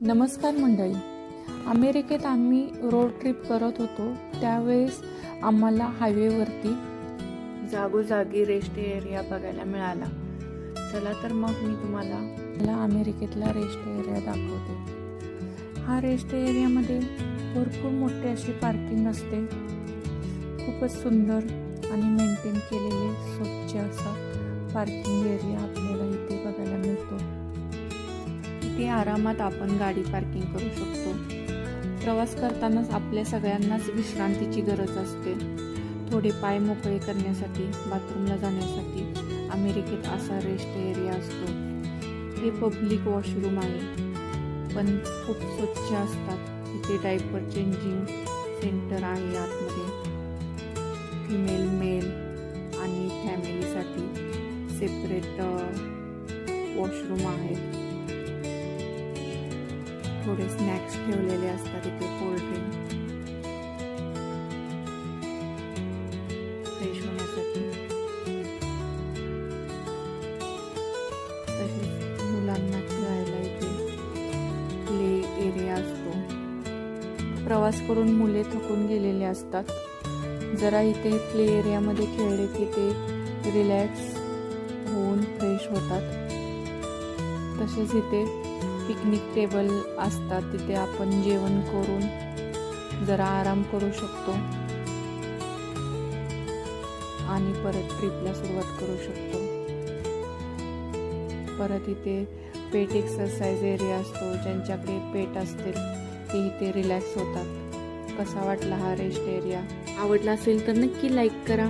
नमस्कार मंडळी. अमेरिकेत आम्ही रोड ट्रिप करत होतो. त्यावेळेस आम्हाला हायवेवरती जागोजागी रेस्ट एरिया बघायला मिळाला. चला तर मग मी तुम्हाला मला अमेरिकेतला रेस्ट एरिया दाखवते. हा रेस्ट एरियामध्ये भरपूर मोठी अशी पार्किंग असते. खूपच सुंदर आणि मेंटेन केलेले स्वच्छ असा पार्किंग एरिया आपल्याला इथे बघायला मिळतो. ते आरामात आपण गाडी पार्किंग करू शकतो. प्रवास करतानाच आपल्या सगळ्यांनाच विश्रांतीची गरज असते. थोडे पाय मोकळे करण्यासाठी बाथरूमला जाण्यासाठी अमेरिकेत असा रेस्ट एरिया असतो. हे पब्लिक वॉशरूम आहे. पण खूप स्वच्छ असतात. इथे डायपर चेंजिंग सेंटर आहे आतमध्ये. फिमेल मेल आणि फॅमिलीसाठी सेपरेट वॉशरूम आहेत. थोडे स्नॅक्स ठेवलेले असतात इथे कोल्ड्रिंक फ्रेश होण्यासाठी. तसेच मुलांना खेळायला इथे प्ले एरिया असतो. प्रवास करून मुले थकून गेलेले असतात. जरा इथे प्ले एरियामध्ये खेळले की ते रिलॅक्स होऊन फ्रेश होतात. तसेच इथे पिकनिक टेबल असतात तिथे आपण जेवण करून जरा आराम करू शकतो. आणि परत ट्रिपला सुरुवात करू शकतो. परत इथे पेट एक्सरसाइज एरिया असतो ज्यांच्याकडे पेट असतील ते इथे रिलॅक्स होतात. कसा वाटला हा रेस्ट एरिया आवडला असेल तर नक्की लाईक करा.